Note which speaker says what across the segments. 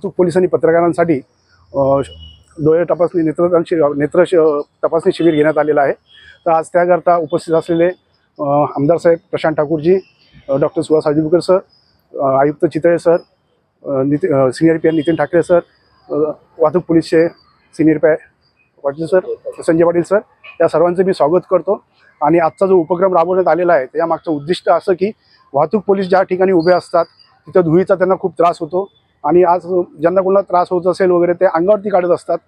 Speaker 1: वाहतूक पोलिसांनी पत्रकारांसाठी डोळे तपासणी नेत्र शि- नेत्र शि- तपासणी शिबिर घेण्यात आलेलं आहे. तर आज त्याकरता उपस्थित असलेले आमदार साहेब प्रशांत ठाकूरजी डॉक्टर सुहास हाजीबुकर सर आयुक्त Chitale sir a, senior P I Nitin Thackeray sir वाहतूक पोलीसचे senior P I Patil sir Sanjay Patil sir या सर्वांचं मी स्वागत करतो. आणि आजचा जो उपक्रम राबवण्यात आलेला आहे त्या मागचं उद्दिष्ट असं की वाहतूक पोलीस ज्या ठिकाणी उभे असतात तिथं धुळीचा त्यांना खूप त्रास होतो. आणि आज ज्यांना कोणाला त्रास होत असेल वगैरे ते अंगावरती काढत असतात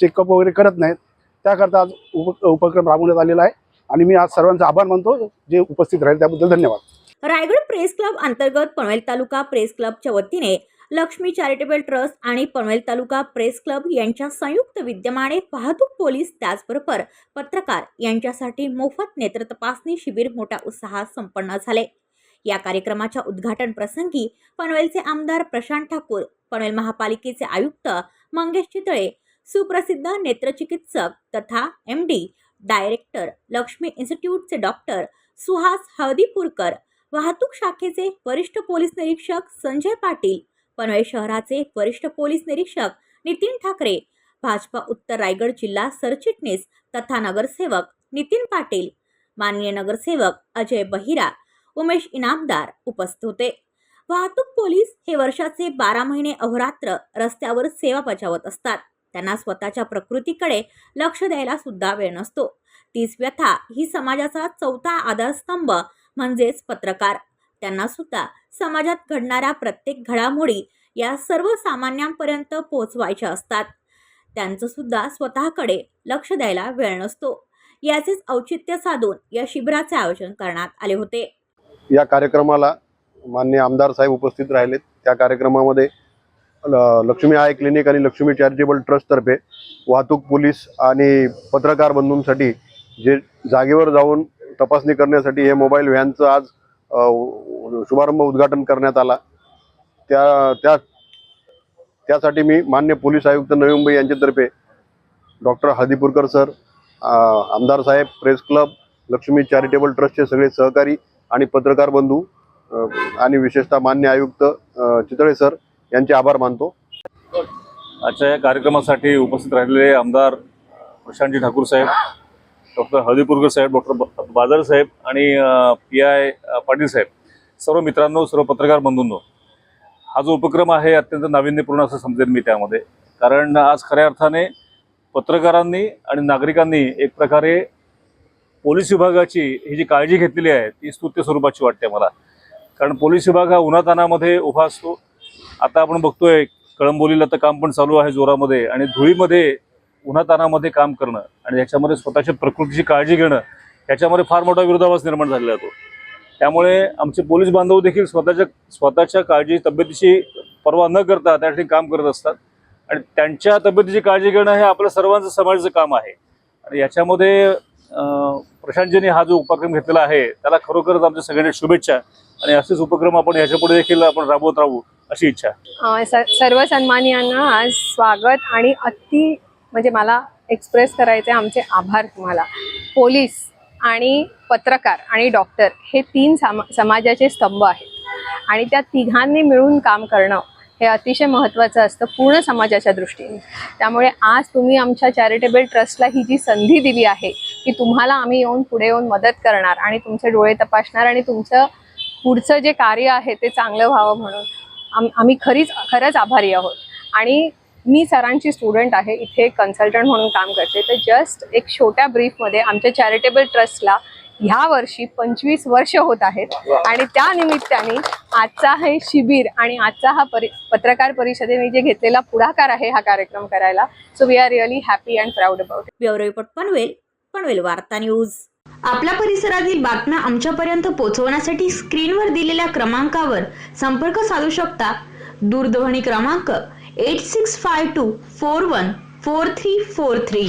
Speaker 1: चेकअप वगैरे करत नाहीत. त्याकरता आज उप उपक्रम राबवण्यात आलेला आहे. आणि मी आज सर्वांचा आभार मानतो जे उपस्थित राहील त्याबद्दल धन्यवाद.
Speaker 2: रायगड प्रेस क्लब अंतर्गत पनवेल तालुका प्रेस क्लबच्या वतीने लक्ष्मी चॅरिटेबल ट्रस्ट आणि पनवेल तालुका प्रेस क्लब यांच्या संयुक्त विद्यमाने वाहतूक पोलीस त्याचबरोबर पत्रकार यांच्यासाठी मोफत नेत्र तपासणी शिबिर मोठ्या उत्साहात संपन्न झाले. या कार्यक्रमाच्या उद्घाटन प्रसंगी पनवेलचे आमदार प्रशांत ठाकूर पनवेल महापालिकेचे आयुक्त मंगेश चितळे सुप्रसिद्ध नेत्रचिकित्सक तथा एम डी डायरेक्टर लक्ष्मी इन्स्टिट्यूटचे डॉक्टर सुहास हळदीपूरकर वाहतूक शाखेचे वरिष्ठ पोलीस निरीक्षक संजय पाटील पनवेल शहराचे वरिष्ठ पोलीस निरीक्षक नितीन ठाकरे भाजपा उत्तर रायगड जिल्हा सरचिटणीस तथा नगरसेवक नितीन पाटील माननीय नगरसेवक अजय बहिरा उमेश इनामदार उपस्थित होते. वाहतूक पोलीस हे वर्षाचे बारा महिने अहोरात्र रस्त्यावर सेवा बजावत असतात. त्यांना स्वतःच्या प्रकृतीकडे लक्ष द्यायला सुद्धा वेळ नसतो. तीच व्यथा ही समाजाचा चौथा आधारस्तंभ म्हणजेच पत्रकार. त्यांना सुद्धा समाजात घडणाऱ्या प्रत्येक घडामोडी या सर्वसामान्यांपर्यंत पोहोचवायच्या असतात. त्यांचं सुद्धा स्वतःकडे लक्ष द्यायला वेळ नसतो. याचेच औचित्य साधून या शिबिराचे आयोजन करण्यात आले होते.
Speaker 3: या कार्यक्रमाला मान्य आमदार साहेब उपस्थित राहिलेत. त्या कार्यक्रमामध्ये ल- लक्ष्मी आय क्लिनिक आणि लक्ष्मी चॅरिटेबल ट्रस्टतर्फे वाहतूक पोलीस आणि पत्रकार बंधूंसाठी जे जागेवर जाऊन तपासणी करण्यासाठी हे मोबाईल व्हॅनचं आज शुभारंभ उद्घाटन करण्यात आला. त्या त्या त्यासाठी मी मान्य पोलीस आयुक्त नवी मुंबई यांच्यातर्फे डॉक्टर हळदीपूरकर सर आमदार साहेब प्रेस क्लब लक्ष्मी चॅरिटेबल ट्रस्टचे सगळे सहकारी आणि पत्रकार बंधू आणि विशेषतः मान्य आयुक्त चितळे सर यांचे आभार मानतो.
Speaker 4: आजच्या या कार्यक्रमासाठी उपस्थित राहिलेले आमदार प्रशांतजी ठाकूर साहेब डॉक्टर हळदीपूरकर साहेब डॉक्टर बादल साहेब आणि पी आय पाटील साहेब. सर्व मित्रांनो सर्व पत्रकार बंधूंनो हा जो उपक्रम आहे अत्यंत नाविन्यपूर्ण असं समजेल मी त्यामध्ये. कारण आज खऱ्या अर्थाने पत्रकारांनी आणि नागरिकांनी एक प्रकारे पोलीस विभागाची ही जी काळजी घेतलेली आहे ती स्तुत्य स्वरूपाची वाटते मला. कारण पोलीस विभाग हा उन्हातानामध्ये उभा असतो. आता आपण बघतोय कळंबोलीला तर काम पण चालू आहे जोरामध्ये आणि धुळीमध्ये उन्हातानामध्ये काम करणं आणि याच्यामध्ये स्वतःच्या प्रकृतीची काळजी घेणं याच्यामध्ये फार मोठा विरोधाभास निर्माण झालेला तो. त्यामुळे आमचे पोलीस बांधव देखील स्वतःच्या स्वतःच्या काळजी तब्येतीची पर्वा न करता त्या ठिकाणी काम करत असतात. आणि त्यांच्या तब्येतीची काळजी घेणं हे आपल्या सर्वांचं समाजाचं काम आहे. आणि याच्यामध्ये प्रशांतजींनी हा जो उपक्रम घेतलेला आहे त्याला खरोखरच आमच्या सगळ्यांना शुभेच्छा आणि असेच उपक्रम आपण ह्याच्यापुढे देखील आपण राबवत राहू अशी इच्छा.
Speaker 5: सर्व सन्मानियांना आज स्वागत आणि अति म्हणजे मला एक्सप्रेस करायचे आमचे आभार तुम्हाला. पोलीस आणि पत्रकार आणि डॉक्टर हे तीन सामा समाजाचे स्तंभ आहेत. आणि त्या तिघांनी मिळून काम करणं हे अतिशय महत्त्वाचं असतं पूर्ण समाजाच्या दृष्टीने. त्यामुळे आज तुम्ही आमच्या चॅरिटेबल ट्रस्टला ही जी संधी दिली आहे की तुम्हाला आम्ही येऊन पुढे येऊन मदत करणार आणि तुमचे डोळे तपासणार आणि तुमचं पुढचं जे कार्य आहे ते चांगलं व्हावं म्हणून आम आम्ही खरीच खरंच आभारी आहोत. आणि मी सरांची स्टुडंट आहे इथे कन्सल्टंट म्हणून काम करते. तर जस्ट एक छोट्या ब्रीफमध्ये आमच्या चॅरिटेबल ट्रस्टला ह्या वर्षी पंचवीस वर्ष होत आहेत. आणि त्या निमित्ताने आजचा हे शिबिर आणि आजचा हा परि पत्रकार परिषदेने जे घेतलेला पुढाकार आहे हा कार्यक्रम करायला. So we are really happy and proud about
Speaker 2: bureau report Panvel Panvel Varta news. आपल्या परिसरातील बातम्या आमच्यापर्यंत पोहोचवण्यासाठी स्क्रीनवर दिलेल्या क्रमांकावर संपर्क साधू शकता. दूरध्वनी क्रमांक eight six five two four one four three four three